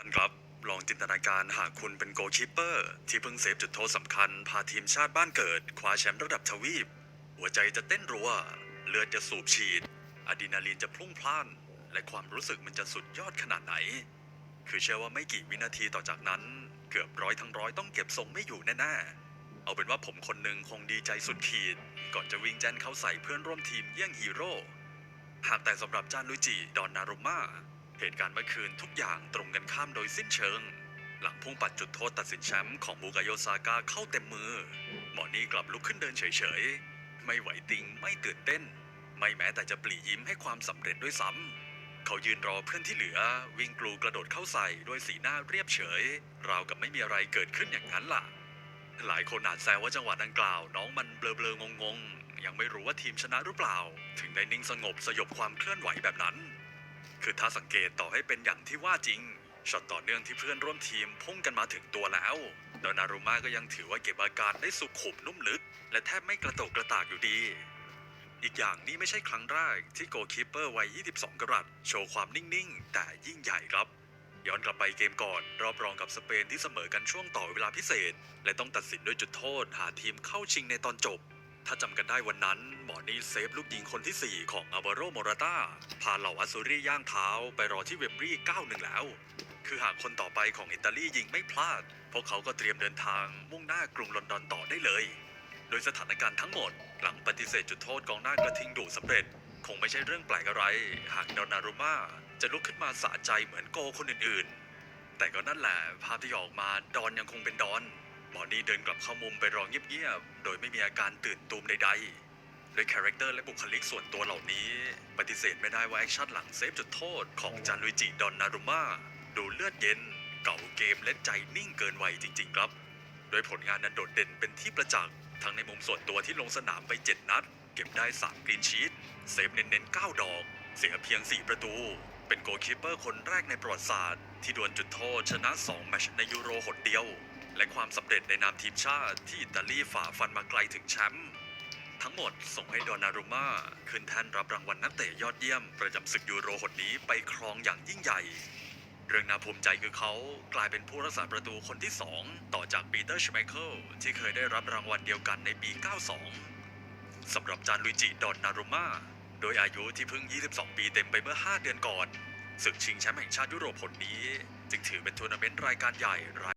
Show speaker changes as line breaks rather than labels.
ท่านครับลองจินตนาการหากคุณเป็นโกลคีปเปอร์ ที่เพิ่งเซฟจุดโทษสำคัญ พาทีมชาติบ้านเกิด คว้าแชมป์ระดับทวีป หัวใจจะเต้นรัว เลือดจะสูบฉีดอะดรีนาลีนจะพลุ่งพล่าน และความรู้สึกมันจะสุดยอดขนาดไหน คือเชื่อว่าไม่กี่วินาทีต่อจากนั้น เกือบร้อยทั้งร้อยต้องเก็บทรงไม่อยู่แน่ๆ เอาเป็นว่าผมคนหนึ่งคงดีใจสุดขีด ก่อนจะวิ่งแจนเข้าใส่เพื่อนร่วมทีมเยี่ยงฮีโร่หากแต่สำหรับจานลุจิดอนนารุม่า เหตุการณ์เมื่อคืนทุกอย่างตรงกันข้ามโดยสิ้นเชิง หลังพุ่งปัดจุดโทษตัดสินแชมป์ของมูกาโยซาก้าเข้าเต็มมือ หมอนี่กลับลุกขึ้นเดินเฉยๆ ไม่ไหวติงไม่ตื่นเต้น ไม่แม้แต่จะปลียิ้มให้ความสำเร็จด้วยซ้ำเขายืนรอเพื่อนที่เหลือ วิ่งกลูกระโดดเข้าใส่ด้วยสีหน้าเรียบเฉย ราวกับไม่มีอะไรเกิดขึ้นอย่างนั้นล่ะ หลายคนอาจแซวว่าจังหวะดังกล่าว น้องมันเบลอๆงงๆยังไม่รู้ว่าทีมชนะหรือเปล่า ถึงได้นิ่งสงบสยบความเคลื่อนไหวแบบนั้น คือถ้าสังเกตต่อให้เป็นอย่างที่ว่าจริงช็อตต่อเนื่องที่เพื่อนร่วมทีมพุ่งกันมาถึงตัวแล้วโดนารุมาก็ยังถือว่าเก็บอาการได้สุขุมนุ่มลึก และแทบไม่กระโตกกระตากอยู่ดี อีกอย่างนี้ไม่ใช่ครั้งแรกที่โกคีปเปอร์วัย 22 กรัตโชว์ความนิ่ง ๆ แต่ยิ่งใหญ่ครับ ย้อนกลับไปเกมก่อนรอบรองกับสเปนที่เสมอกันช่วงต่อเวลาพิเศษ และต้องตัดสินด้วยจุดโทษหาทีมเข้าชิงในตอนจบ ถ้าจำกันได้วันนั้น หมอนี่เซฟลูกยิงคนที่ 4 ของอ l วาโรโมราตาพาเหล่าอัสซูรีย่างเท้าไปรอที่เวมบรี9-1แล้ว คือหากคนต่อไปของอิตาลียิงไม่พลาด พวกเขาก็เตรียมเดินทางมุ่งหน้ากรุงลอนดอนต่อได้เลย โดยสถานการณ์ทั้งหมด หลังปฏิเสธจุดโทษกองหน้ากระทิงดุสำเร็จ คงไม่ใช่เรื่องแปลกอะไร หากดอนนารุมาจะลุกขึ้นมาสะใจเหมือนโกคนอื่นๆ แต่ก็นั่นแหละภาพที่ออกมาดอนยังคงเป็นดอน อนี่เดินกลับเข้ามุมไปรอเงียบๆ โดยไม่มีอาการตื่นตูมใดๆโดยคาแรคเตอร์และบุคลิกส่วนตัวเหล่านี้ ปฏิเสธไม่ได้ว่าแอคชั่นหลังเซฟจุดโทษของจานลุยจิดอนนารุมาดูเลือดเย็น เก่าเกมและใจนิ่งเกินวัยจริง ๆ ครับ โดยผลงานนั้นโดดเด่นเป็นที่ประจักษ์ทั้งในมุมส่วนตัวที่ลงสนามไป 7 นัด เก็บได้ 3 กรีนชีตเซฟเน้นๆ 9 ดอก เสียเพียง 4 ประตู เป็นโกลคีปเปอร์คนแรกในประวัติศาสตร์ ที่ดวลจุดโทษชนะ 2 แมชในยูโรหนเดียว และความสำเร็จในนามทีมชาติที่อิตาลีฝ่าฟันมาไกลถึงแชมป์ทั้งหมดส่งให้ดอนนารุม่าขึ้นแท่นรับรางวัลนักเตะยอดเยี่ยม ประจำศึกยูโรหนนี้ไปครองอย่างยิ่งใหญ่ เรื่องน่าภูมิใจคือเขากลายเป็นผู้รักษาประตูคนที่ 2 ต่อจากปีเตอร์ชไมเคิลที่เคยได้รับรางวัลเดียวกันในปี 92 สำหรับจานลุยจิดอนนารุม่าโดยอายุที่เพิ่ง 22 ปีเต็มไปเมื่อ 5 เดือนก่อนศึกชิงแชมป์แห่งชาติยุโรปผลนี้ จึงถือเป็นทัวร์นาเมนต์รายการใหญ่